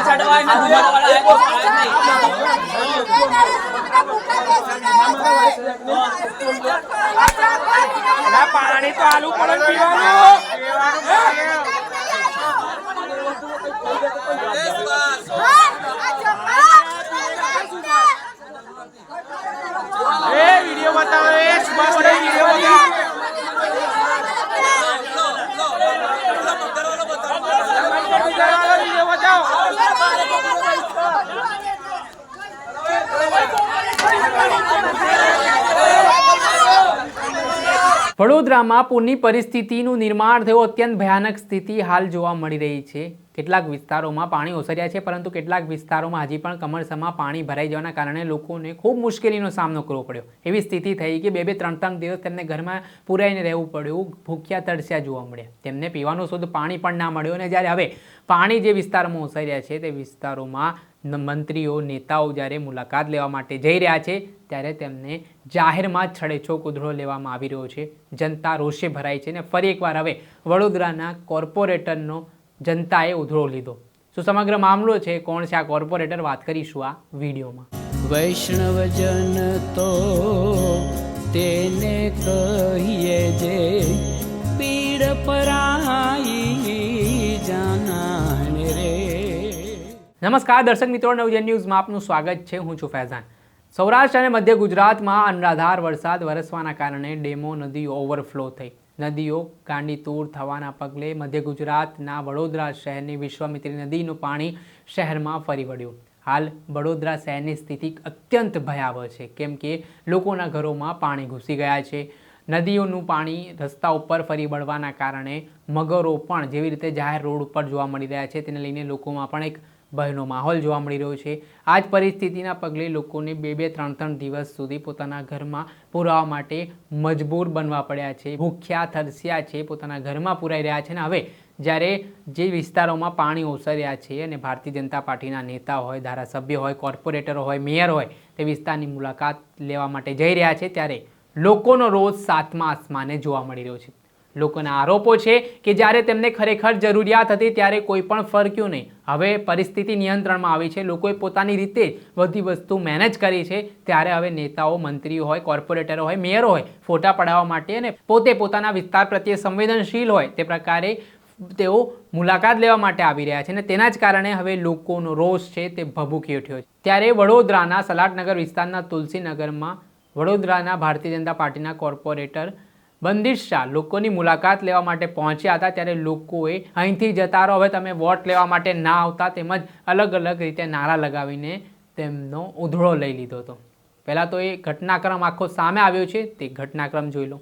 ચડવાય ને ધુમાડાવાળા એક ના પાણી તો આલુ પડે પીવાનું એ વિડિયો બતાવો એ સુભાષ વિડિયો બતાવો વિડિયો બતાવો વડોદરામાં પૂરની પરિસ્થિતિનું નિર્માણ થયું. અત્યંત ભયાનક સ્થિતિ હાલ જોવા મળી રહી છે. કેટલાક વિસ્તારોમાં પાણી ઓસર્યા છે, પરંતુ કેટલાક વિસ્તારોમાં હજી પણ કમરસમાં પાણી ભરાઈ જવાના કારણે લોકોને ખૂબ મુશ્કેલીનો સામનો કરવો પડ્યો. એવી સ્થિતિ થઈ કે બે બે ત્રણ ત્રણ દિવસ તેમને ઘરમાં પુરાઈને રહેવું પડ્યું, ભૂખ્યા તરસ્યા જોવા મળ્યા. તેમને પીવાનું શુદ્ધ પાણી પણ ના મળ્યું અને જ્યારે હવે પાણી જે વિસ્તારોમાં ઓસર્યા છે, તે વિસ્તારોમાં મંત્રીઓ, નેતાઓ જ્યારે મુલાકાત લેવા માટે જઈ રહ્યા છે, ત્યારે તેમને જાહેરમાં જ કુદરો લેવામાં આવી રહ્યો છે. જનતા રોષે ભરાઈ છે અને ફરી એકવાર હવે વડોદરાના કોર્પોરેટરનો જનતાએ ઉધળો લીધો. શું સમગ્ર મામલો છે? કોણ છે આ કોર્પોરેટર? વાત કરીશું આ વિડીયોમાં. વૈષ્ણવજન તો તેને કહીએ જે પીડ પરાઈ જાનાને રે. નમસ્કાર દર્શક મિત્રો નવજન ન્યૂઝમાં આપનું સ્વાગત છે. હું છું ફૈઝાન. સૌરાષ્ટ્ર અને મધ્ય ગુજરાતમાં અનરાધાર વરસાદ વરસવાના કારણે ડેમો નદીઓ ઓવરફ્લો થઈ. નદીઓ ગાંડીતૂર થવાના પગલે મધ્ય ગુજરાતના વડોદરા શહેરની વિશ્વામિત્રી નદીનું પાણી શહેરમાં ફરી વળ્યું. હાલ વડોદરા શહેરની સ્થિતિ અત્યંત ભયાવહ છે, કેમ કે લોકોના ઘરોમાં પાણી ઘૂસી ગયા છે. નદીઓનું પાણી રસ્તા ઉપર ફરી વળવાના કારણે મગરો પણ જેવી રીતે જાહેર રોડ ઉપર જોવા મળી રહ્યા છે, તેને લઈને લોકોમાં પણ એક ભયનો માહોલ જોવા મળી રહ્યો છે. આ જ પરિસ્થિતિના પગલે લોકોને બે બે ત્રણ ત્રણ દિવસ સુધી પોતાના ઘરમાં પુરાવા માટે મજબૂર બનવા પડ્યા છે. ભૂખ્યા તરસ્યા છે, પોતાના ઘરમાં પુરાઈ રહ્યા છે ને હવે જ્યારે જે વિસ્તારોમાં પાણી ઓસર્યા છે અને ભારતીય જનતા પાર્ટીના નેતા હોય, ધારાસભ્ય હોય, કોર્પોરેટરો હોય, મેયર હોય તે વિસ્તારની મુલાકાત લેવા માટે જઈ રહ્યા છે ત્યારે લોકોનો રોજ સાતમા આસમાને જોવા મળી રહ્યો છે. લોકોના આરોપો છે કે જ્યારે તેમને ખરેખર જરૂરિયાત હતી ત્યારે કોઈ પણ ફરક્યું નહીં. હવે પરિસ્થિતિ નિયંત્રણમાં આવી છે. લોકોએ પોતાની રીતે બધી વસ્તુ મેનેજ કરી છે. ત્યારે હવે નેતાઓ, મંત્રીઓ હોય, કોર્પોરેટરો હોય, મેયરો હોય, ફોટા પડાવવા માટે અને પોતે પોતાના વિસ્તાર પ્રત્યે સંવેદનશીલ હોય તે પ્રકારે તેઓ મુલાકાત લેવા માટે આવી રહ્યા છે અને તેના જ કારણે હવે લોકોનો રોષ છે તે ભભૂકી ઉઠ્યો છે. ત્યારે વડોદરાના સલાટનગર વિસ્તારના તુલસીનગરમાં વડોદરાના ભારતીય જનતા પાર્ટીના કોર્પોરેટર બંદિશ શાહ લોકોની મુલાકાત લેવા માટે પહોંચ્યા હતા ત્યારે લોકોએ અહીંથી જતા રહો. હવે તમે વોટ લેવા માટે ના આવતા તેમજ અલગ અલગ રીતે નારા લગાવીને તેમનો ઉધળો લઈ લીધો હતો. પહેલાં તો એ ઘટનાક્રમ આખો સામે આવ્યો છે. તે ઘટનાક્રમ જોઈ લો.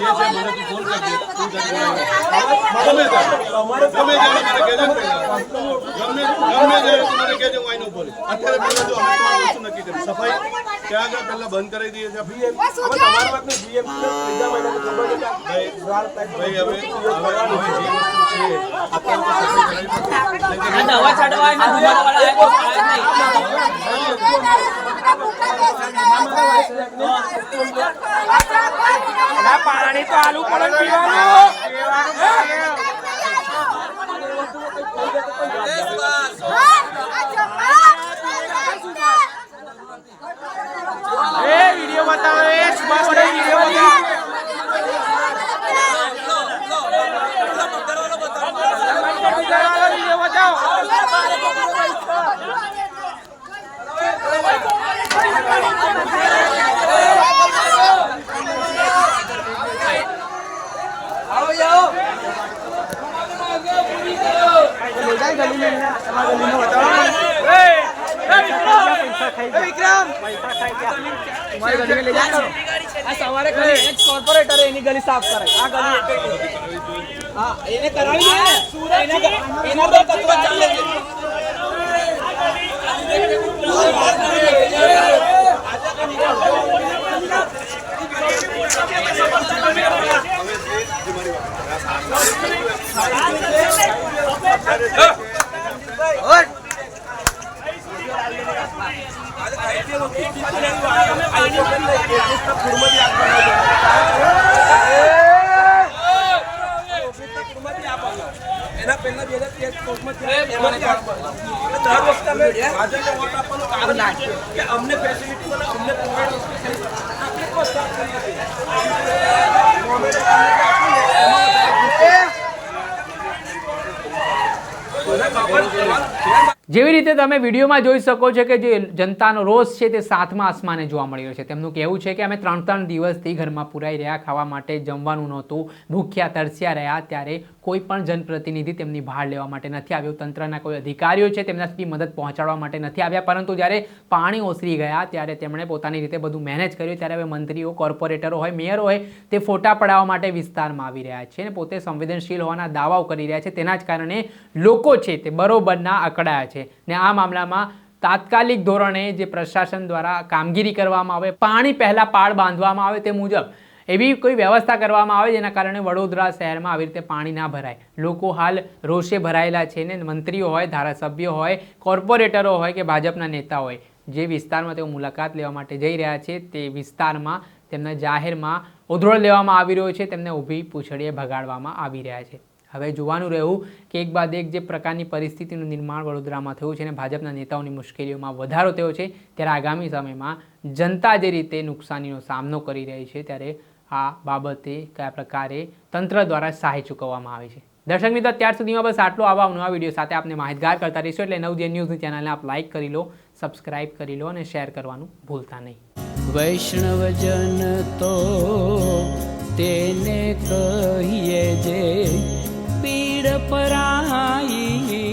જે છે મને તું ફોન કરજે તમારે અત્યારે પહેલા જો તમારું નક્કી કર્યું સફાઈ ત્યાં આગળ પહેલાં બંધ કરી દઈએ છીએ ભાઈ ભાઈ હવે હવે જે વસ્તુ છે અત્યારે તો સફાઈ કરાવી પડશે. અને હવા ચડવાય ને પાણી તો આલુ પડે પીવાનું. એ વિડિયો બતાવો વિડિયો બતાવો આ સવારે ખાલી એક કોર્પોરેટર એની ગલી સાફ કરે. આ ગલી હા એને કરાવી દે. સુરત એના એના તો તત્વ ચાલે છે એના પહેલા બે હજાર તેર કોર્ટમાં થયા એમાંથી આપવાનો. એટલે જેવી રીતે તમે વિડીયોમાં જોઈ શકો છો કે જે જનતાનો રોષ છે તે સાતમા આસમાને જોવા મળી રહ્યો છે. તેમનું કહેવું છે કે અમે ત્રણ ત્રણ દિવસથી ઘરમાં પુરાઈ રહ્યા, ખાવા માટે જમવાનું નહોતું, ભૂખ્યા તરસ્યા રહ્યા, ત્યારે કોઈ પણ જનપ્રતિનિધિ તેમની ભાર લેવા માટે નથી આવ્યો. તંત્રના કોઈ અધિકારીઓ છે તેમના સુધી મદદ પહોંચાડવા માટે નથી આવ્યા. પરંતુ જ્યારે પાણી ઓસરી ગયા, ત્યારે તેમણે પોતાની રીતે બધું મેનેજ કર્યું. ત્યારે હવે મંત્રીઓ, કોર્પોરેટરો હોય, મેયરો હોય, તે ફોટા પડાવવા માટે વિસ્તારમાં આવી રહ્યા છે અને પોતે સંવેદનશીલ હોવાના દાવાઓ કરી રહ્યા છે. તેના જ કારણે લોકો છે તે બરોબરના અકળાયા છે ને આ મામલામાં તાત્કાલિક ધોરણે જે પ્રશાસન દ્વારા કામગીરી કરવામાં આવે, પાણી પહેલાં પાળ બાંધવામાં આવે તે મુજબ એવી કોઈ વ્યવસ્થા કરવામાં આવે જેના કારણે વડોદરા શહેરમાં આવી રીતે પાણી ના ભરાય. લોકો હાલ રોષે ભરાયેલા છે ને મંત્રીઓ હોય, ધારાસભ્યો હોય, કોર્પોરેટરો હોય કે ભાજપના નેતા હોય, જે વિસ્તારમાં તેઓ મુલાકાત લેવા માટે જઈ રહ્યા છે તે વિસ્તારમાં તેમના જાહેરમાં ઉધરોળ લેવામાં આવી રહ્યો છે, તેમને ઊભી પૂછડીએ ભગાડવામાં આવી રહ્યા છે. હવે જોવાનું રહ્યું કે એક બાદ એક જે પ્રકારની પરિસ્થિતિનું નિર્માણ વડોદરામાં થયું છે અને ભાજપના નેતાઓની મુશ્કેલીઓમાં વધારો થયો છે, ત્યારે આગામી સમયમાં જનતા જે રીતે નુકસાનીનો સામનો કરી રહી છે, ત્યારે આ બાબતે કયા પ્રકારે તંત્ર દ્વારા સહાય ચૂકવવામાં આવે છે. દર્શક મિત્રો, અત્યાર સુધીમાં બસ આટલો. આવા નવા વીડિયો સાથે આપને માહિતગાર કરતા રહીશું એટલે નવજે ન્યૂઝની ચેનલને આપ લાઇક કરી લો સબસ્ક્રાઇબ કરી લો અને શેર કરવાનું ભૂલતા નહીં. વૈષ્ણવજન તો તેને કહીએ જે પીડ પરાઈ